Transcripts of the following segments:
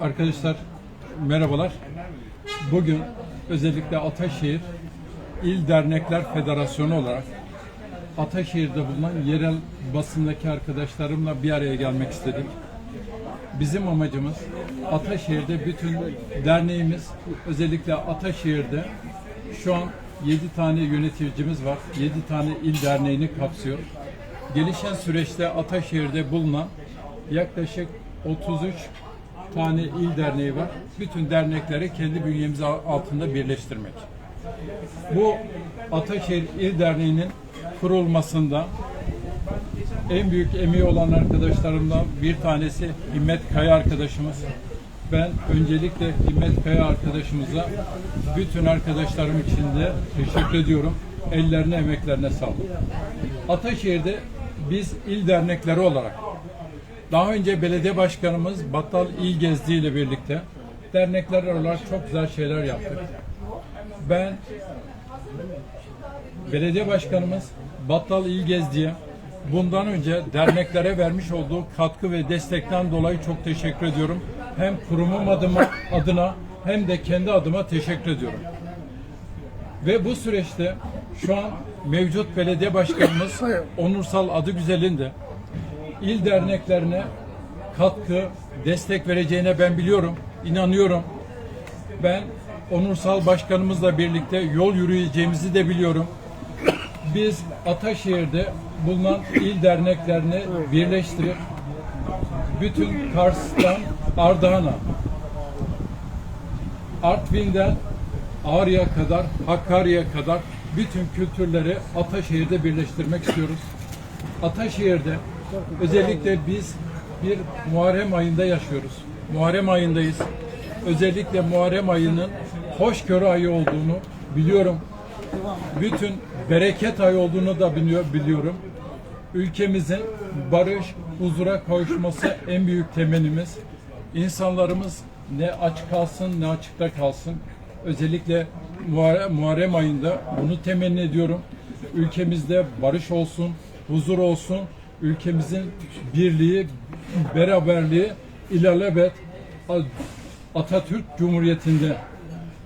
Arkadaşlar merhabalar. Bugün özellikle Ataşehir İl Dernekler Federasyonu olarak Ataşehir'de bulunan yerel basındaki arkadaşlarımla bir araya gelmek istedik. Bizim amacımız Ataşehir'de bütün derneğimiz özellikle Ataşehir'de şu an 7 tane yöneticimiz var. 7 tane il derneğini kapsıyor. Gelişen süreçte Ataşehir'de bulunan yaklaşık 33 tane il derneği var. Bütün dernekleri kendi bünyemiz altında birleştirmek. Bu Ataşehir İl Derneği'nin kurulmasında en büyük emeği olan arkadaşlarımdan bir tanesi Himmet Kaya arkadaşımız. Ben öncelikle Himmet Kaya arkadaşımıza bütün arkadaşlarım için de teşekkür ediyorum. Ellerine, emeklerine sağlık. Ataşehir'de biz il dernekleri olarak daha önce belediye başkanımız Battal İl Gezdi ile birlikte dernekler olarak çok güzel şeyler yaptık. Ben belediye başkanımız Battal İl Gezdi'ye bundan önce derneklere vermiş olduğu katkı ve destekten dolayı çok teşekkür ediyorum. Hem kurumum adıma, adına hem de kendi adıma teşekkür ediyorum. Ve bu süreçte şu an mevcut belediye başkanımız Onursal adı güzelinde il derneklerine katkı, destek vereceğine ben biliyorum, inanıyorum. Ben Onursal Başkanımızla birlikte yol yürüyeceğimizi de biliyorum. Biz Ataşehir'de bulunan il derneklerini birleştirip bütün Kars'tan Ardahan'a, Artvin'den Ağrı'ya kadar, Hakkari'ye kadar bütün kültürleri Ataşehir'de birleştirmek istiyoruz. Ataşehir'de özellikle biz bir Muharrem ayında yaşıyoruz. Muharrem ayındayız. Özellikle Muharrem ayının hoşgörü ayı olduğunu biliyorum. Bütün bereket ayı olduğunu da biliyor, biliyorum. Ülkemizin barış, huzura kavuşması en büyük temelimiz. İnsanlarımız ne aç kalsın ne açıkta kalsın. Özellikle Muharrem ayında bunu temenni ediyorum. Ülkemizde barış olsun, huzur olsun. Ülkemizin birliği, beraberliği ilelebet Atatürk Cumhuriyeti'nde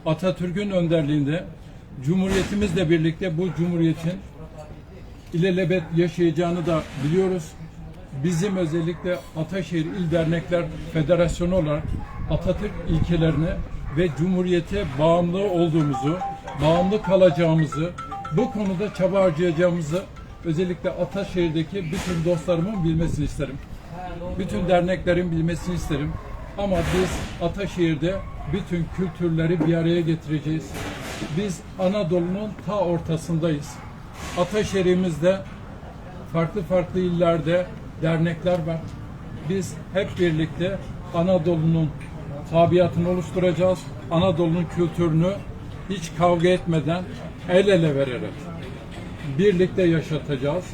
Atatürk'ün önderliğinde Cumhuriyetimizle birlikte bu Cumhuriyet'in ilelebet yaşayacağını da biliyoruz. Bizim özellikle Ataşehir İl Dernekler Federasyonu olarak Atatürk ilkelerine ve Cumhuriyete bağımlı olduğumuzu, bağımlı kalacağımızı, bu konuda çaba harcayacağımızı özellikle Ataşehir'deki bütün dostlarımın bilmesini isterim. Bütün derneklerin bilmesini isterim. Ama biz Ataşehir'de bütün kültürleri bir araya getireceğiz. Biz Anadolu'nun ta ortasındayız. Ataşehir'imizde farklı farklı illerde dernekler var. Biz hep birlikte Anadolu'nun tabiatını oluşturacağız. Anadolu'nun kültürünü hiç kavga etmeden el ele vererek birlikte yaşatacağız.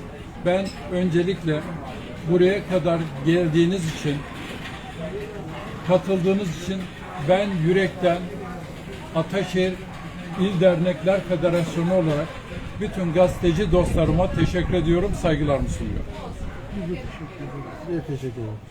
Ben öncelikle buraya kadar geldiğiniz için, katıldığınız için ben yürekten Ataşehir İl Dernekler Federasyonu olarak bütün gazeteci dostlarıma teşekkür ediyorum, saygılarımı sunuyorum. Biz teşekkür ederiz. Teşekkür ederiz.